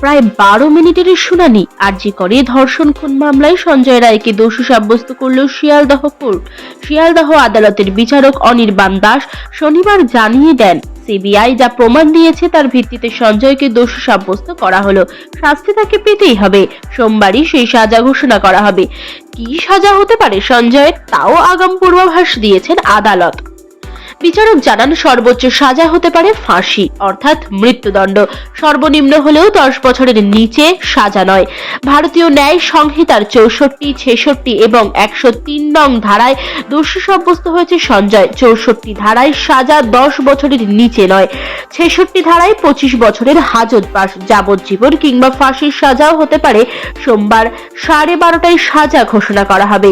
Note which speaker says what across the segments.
Speaker 1: প্রায় বারো মিনিটের শুনানি। আর্জি করে ধর্ষণ খুন মামলায় সঞ্জয় রায়কে দোষী সাব্যস্ত করল শিয়ালদহ কোর্ট। শিয়ালদহ আদালতের বিচারক অনির্বাণ দাস শনিবার জানিয়ে দেন, সিবিআই যা প্রমাণ দিয়েছে তার ভিত্তিতে সঞ্জয়কে দোষী সাব্যস্ত করা হলো। শাস্তি তাকে পেতেই হবে। সোমবারই সেই সাজা ঘোষণা করা হবে। কি সাজা হতে পারে সঞ্জয়ের, তাও আগাম পূর্বাভাস দিয়েছেন আদালত। বিচারক জানান, সর্বোচ্চ সাজা হতে পারে ফাঁসি, অর্থাৎ মৃত্যুদণ্ড। সর্বনিম্ন হলেও দশ বছরের নিচে সাজা নয়। ভারতীয় ন্যায় সংহিতার চৌষট্টি, ছেষট্টি এবং একশো তিন নং ধারায় দোষী সাব্যস্ত হয়েছে সঞ্জয়। চৌষট্টি ধারায় সাজা দশ বছরের নিচে নয়। ছেষট্টি ধারায় পঁচিশ বছরের হাজত বাস যাবজ্জীবন কিংবা ফাঁসির সাজাও হতে পারে। সোমবার সাড়ে বারোটায় সাজা ঘোষণা করা হবে।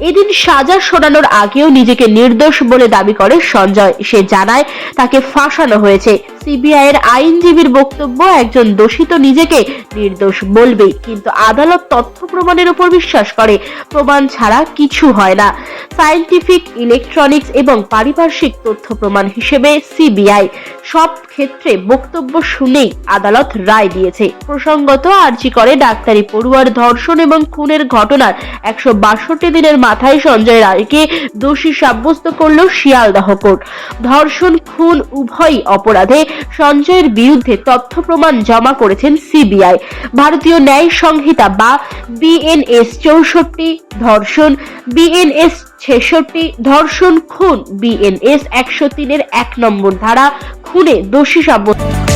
Speaker 1: এদিন সাজা শোনানোর আগেও নিজেকে নির্দোষ বলে দাবি করে সঞ্জয়। সে জানায়, তাকে ফাঁসানো হয়েছে। সিবিআই এর আইনজীবীর বক্তব্য, একজন দোষিত নিজেকে নির্দোষ বলবেই, কিন্তু আদালত তথ্য প্রমাণের উপর বিশ্বাস করে, প্রমাণ ছাড়া কিছু হয় না। সায়েন্টিফিক ইলেকট্রনিক্স এবং পারিপার্শ্বিক তথ্য প্রমাণ হিসেবে সিবিআই। সব ক্ষেত্রে বক্তব্য শুনেই আদালত রায় দিয়েছে। প্রসঙ্গত, আর্জি করে ডাক্তারি পড়ুয়ার ধর্ষণ এবং খুনের ঘটনার একশো বাষট্টি দিনের মাথায় সঞ্জয় রায়কে দোষী সাব্যস্ত করল শিয়ালদহ কোর্ট। ধর্ষণ, খুন উভয়ই অপরাধে সঞ্জয়ের বিরুদ্ধে তথ্য প্রমাণ জমা করেছেন সিবিআই। ভারতীয় ন্যায় সংহিতা বা বিএনএস চৌষট্টি, ধর্ষণ, বিএনএস ছেষট্টি, ধর্ষণ, খুন, বিএনএস একশো তিনের এক নম্বর ধারা খুনে দোষী সাব্যস্ত।